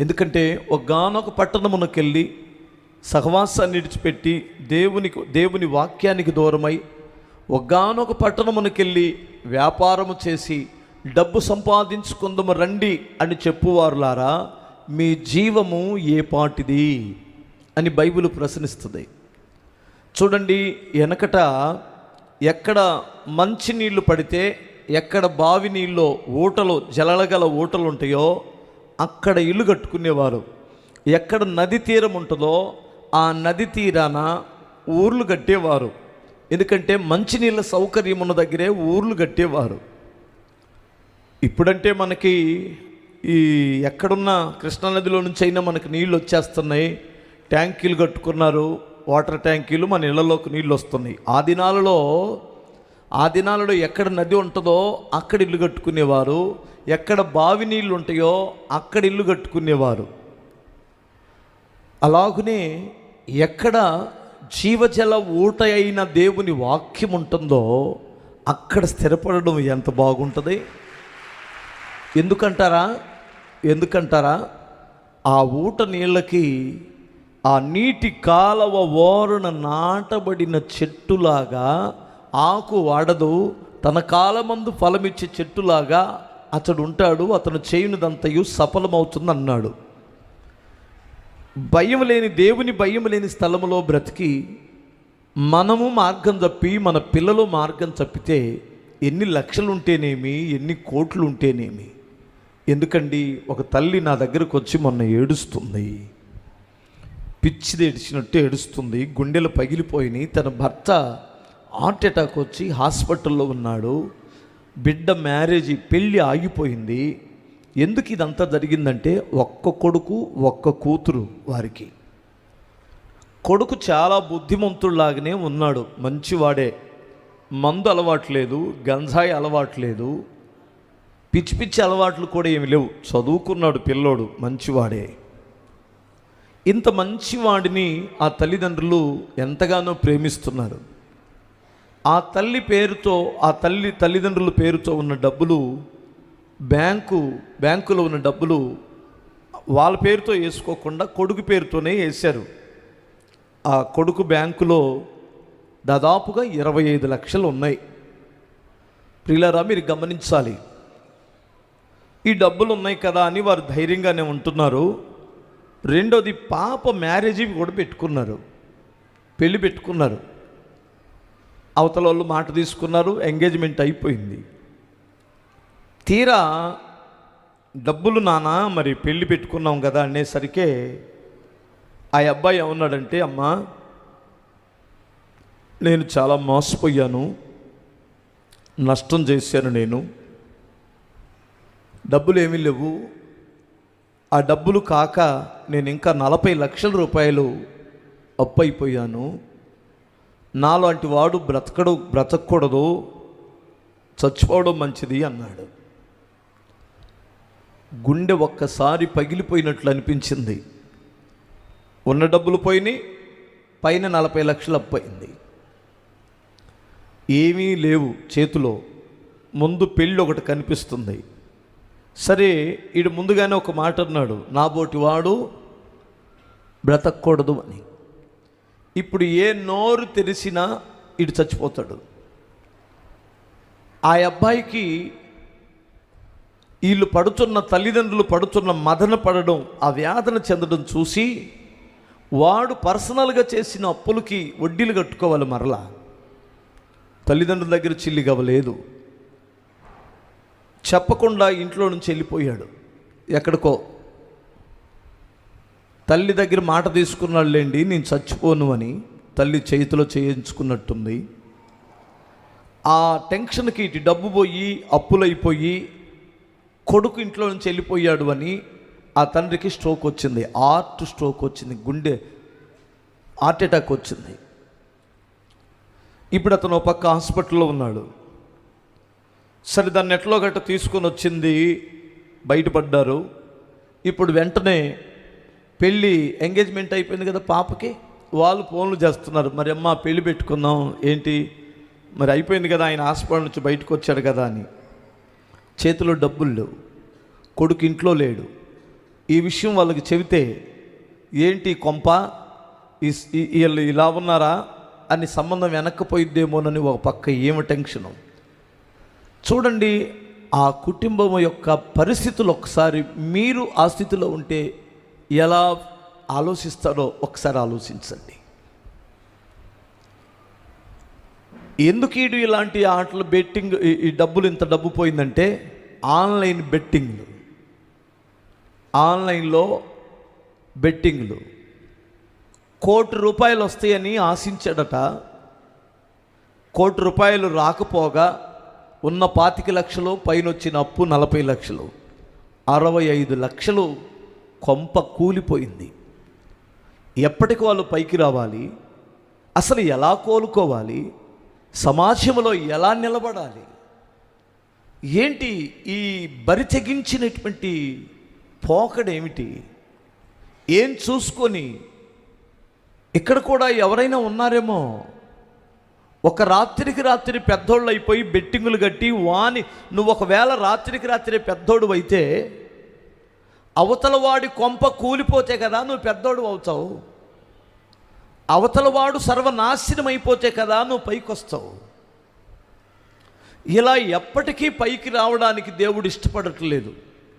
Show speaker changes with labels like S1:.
S1: ఎందుకంటే ఒకగానొక పట్టణమునకెళ్ళి సహవాసాన్ని విడిచిపెట్టి దేవునికి దేవుని వాక్యానికి దూరమై ఒకగానొక పట్టణమునకెళ్ళి వ్యాపారము చేసి డబ్బు సంపాదించుకుందము రండి అని చెప్పువారులారా మీ జీవము ఏ పాటిది అని బైబిల్ ప్రశ్నిస్తుంది. చూడండి వెనకట ఎక్కడ మంచి నీళ్ళు పడితే ఎక్కడ బావి నీళ్ళు ఊటలు జలగల ఊటలు ఉంటాయో అక్కడ ఇల్లు కట్టుకునేవారు. ఎక్కడ నది తీరం ఉంటుందో ఆ నది తీరాన ఊర్లు కట్టేవారు. ఎందుకంటే మంచినీళ్ళ సౌకర్యం ఉన్న దగ్గరే ఊర్లు కట్టేవారు. ఇప్పుడంటే మనకి ఈ ఎక్కడున్న కృష్ణానదిలో నుంచి అయినా మనకి నీళ్ళు వచ్చేస్తున్నాయి. ట్యాంకీలు కట్టుకున్నారు. వాటర్ ట్యాంకీలు మన ఇళ్ళలోకి నీళ్ళు వస్తున్నాయి. ఆ దినాలలో ఆ దినాలలో ఎక్కడ నది ఉంటుందో అక్కడ ఇల్లు కట్టుకునేవారు. ఎక్కడ బావి నీళ్ళు ఉంటాయో అక్కడ ఇల్లు కట్టుకునేవారు. అలాగనే ఎక్కడ జీవజల ఊట అయిన దేవుని వాక్యం ఉంటుందో అక్కడ స్థిరపడడం ఎంత బాగుంటుంది? ఎందుకంటారా? ఎందుకంటారా? ఆ ఊట నీళ్ళకి ఆ నీటి కాలవ ఓరన నాటబడిన చెట్టులాగా ఆకు వాడదు తన కాలమందు ఫలమిచ్చే చెట్టులాగా అతడు ఉంటాడు అతను చేయునిదంతయు సఫలమవుతుంది అన్నాడు భయం లేని దేవుని భయం లేని స్థలములో బ్రతికి మనము మార్గం తప్పి మన పిల్లలు మార్గం తప్పితే ఎన్ని లక్షలు ఉంటేనేమి ఎన్ని కోట్లు ఉంటేనేమి ఎందుకండి? ఒక తల్లి నా దగ్గరకు వచ్చి మొన్న ఏడుస్తుంది. పిచ్చిది ఏడిచినట్టు ఏడుస్తుంది గుండెలు పగిలిపోయినాయి తన భర్త హార్ట్ అటాక్ వచ్చి హాస్పిటల్లో ఉన్నాడు. బిడ్డ మ్యారేజీ పెళ్ళి ఆగిపోయింది. ఎందుకు ఇదంతా జరిగిందంటే ఒక్క కొడుకు ఒక్క కూతురు వారికి. కొడుకు చాలా బుద్ధిమంతుడిలాగానే ఉన్నాడు. మంచివాడే. మందు అలవాట్లేదు గంజాయి అలవాట్లేదు పిచ్చి పిచ్చి అలవాట్లు కూడా ఏమి లేవు. చదువుకున్నాడు పిల్లోడు మంచివాడే. ఇంత మంచివాడిని ఆ తల్లిదండ్రులు ఎంతగానో ప్రేమిస్తున్నారు. ఆ తల్లి పేరుతో ఆ తల్లి తల్లిదండ్రుల పేరుతో ఉన్న డబ్బులు బ్యాంకు బ్యాంకులో ఉన్న డబ్బులు వాళ్ళ పేరుతో వేసుకోకుండా కొడుకు పేరుతోనే వేశారు. ఆ కొడుకు బ్యాంకులో దాదాపుగా ఇరవై ఐదు లక్షలు ఉన్నాయి. ప్రియులారా మీరు గమనించాలి. ఈ డబ్బులు ఉన్నాయి కదా అని వారు ధైర్యంగానే ఉంటున్నారు. రెండోది పాప మ్యారేజీ కూడా పెట్టుకున్నారు. పెళ్ళి పెట్టుకున్నారు. అవతల వాళ్ళు మాట తీసుకున్నారు ఎంగేజ్మెంట్ అయిపోయింది. తీరా డబ్బులు నానా మరి పెళ్ళి పెట్టుకున్నాం కదా అనేసరికే ఆ అబ్బాయి ఏమన్నాడంటే అమ్మా నేను చాలా మోసపోయాను నష్టం చేశాను నేను డబ్బులు ఏమీ లేవు ఆ డబ్బులు కాక నేను ఇంకా నలభై లక్షల రూపాయలు అప్పు అయిపోయాను నాలాంటి వాడు బ్రతకడు బ్రతకూడదు చచ్చిపోవడం మంచిది అన్నాడు. గుండె ఒక్కసారి పగిలిపోయినట్లు అనిపించింది. ఉన్న డబ్బులు పోయినాయి పైన నలభై లక్షలు అప్పయింది. ఏమీ లేవు చేతిలో ముందు పెళ్ళి ఒకటి కనిపిస్తుంది. సరే ఈడు ముందుగానే ఒక మాట అన్నాడు నాబోటి వాడు బ్రతకూడదు అని. ఇప్పుడు ఏ నోరు తెరిసినా ఇటు చచ్చిపోతాడు. ఆ అబ్బాయికి వీళ్ళు పడుతున్న తల్లిదండ్రులు పడుతున్న మదన పడడం ఆ వ్యాధన చెందడం చూసి వాడు పర్సనల్గా చేసిన అప్పులకి వడ్డీలు కట్టుకోవాలి మరలా. తల్లిదండ్రుల దగ్గర చిల్లిగవలేదు చెప్పకుండా ఇంట్లో నుంచి వెళ్ళిపోయాడు. ఎక్కడికో తల్లి దగ్గర మాట తీసుకున్నాళ్ళేండి నేను చచ్చిపోను అని తల్లి చేతిలో చేయించుకున్నట్టుంది. ఆ టెన్షన్కి ఇటు డబ్బు పోయి అప్పులైపోయి కొడుకు ఇంట్లో నుంచి వెళ్ళిపోయాడు అని ఆ తండ్రికి స్ట్రోక్ వచ్చింది. హార్ట్ స్ట్రోక్ వచ్చింది గుండె హార్ట్ అటాక్ వచ్చింది. ఇప్పుడు అతను ఒక పక్క హాస్పిటల్లో ఉన్నాడు. సరే దాన్ని ఎట్లో గట్ట తీసుకొని వచ్చింది బయటపడ్డారు. ఇప్పుడు వెంటనే పెళ్ళి ఎంగేజ్మెంట్ అయిపోయింది కదా పాపకి వాళ్ళు ఫోన్లు చేస్తున్నారు. మరి అమ్మ పెళ్ళి పెట్టుకుందాం ఏంటి? మరి అయిపోయింది కదా ఆయన హాస్పిటల్ నుంచి బయటకు వచ్చాడు కదా అని. చేతిలో డబ్బులు లేవు. కొడుకు ఇంట్లో లేడు. ఈ విషయం వాళ్ళకి చెబితే ఏంటి కొంప? వీళ్ళు ఇలా ఉన్నారా? అని సంబంధం వెనక్కిపోయిద్దేమోనని ఒక పక్క ఏమి టెన్షను. చూడండి ఆ కుటుంబం యొక్క పరిస్థితులు ఒకసారి మీరు ఆ స్థితిలో ఉంటే ఎలా ఆలోచిస్తారో ఒకసారి ఆలోచించండి. ఎందుకు ఈడు ఇలాంటి ఆటలు బెట్టింగ్ ఈ- ఈ డబ్బులు ఇంత డబ్బు పోయిందంటే ఆన్లైన్ బెట్టింగ్లు. ఆన్లైన్లో బెట్టింగ్లు. కోటి రూపాయలు వస్తాయని ఆశించాడట. కోటి రూపాయలు రాకపోగా ఉన్న పాతిక లక్షలు పైన వచ్చిన అప్పు నలభై లక్షలు. అరవై ఐదు లక్షలు కొంప కూలిపోయింది. ఎప్పటికి వాళ్ళు పైకి రావాలి? అసలు ఎలా కోలుకోవాలి? సమాజంలో ఎలా నిలబడాలి? ఏంటి ఈ బరి తెగించినటువంటి పోకడేమిటి ఏం చూసుకొని ఇక్కడ కూడా ఎవరైనా ఉన్నారేమో? ఒక రాత్రికి రాత్రి పెద్దోళ్ళు అయిపోయి బెట్టింగులు కట్టి వాని నువ్వు ఒకవేళ రాత్రికి రాత్రి పెద్దోడు అయితే అవతల వాడి కొంప కూలిపోతే కదా నువ్వు పెద్దోడు అవుతావు. అవతలవాడు సర్వనాశనం అయిపోతే కదా నువ్వు పైకి వస్తావు ఇలా ఎప్పటికీ పైకి రావడానికి దేవుడు ఇష్టపడట్లేదు.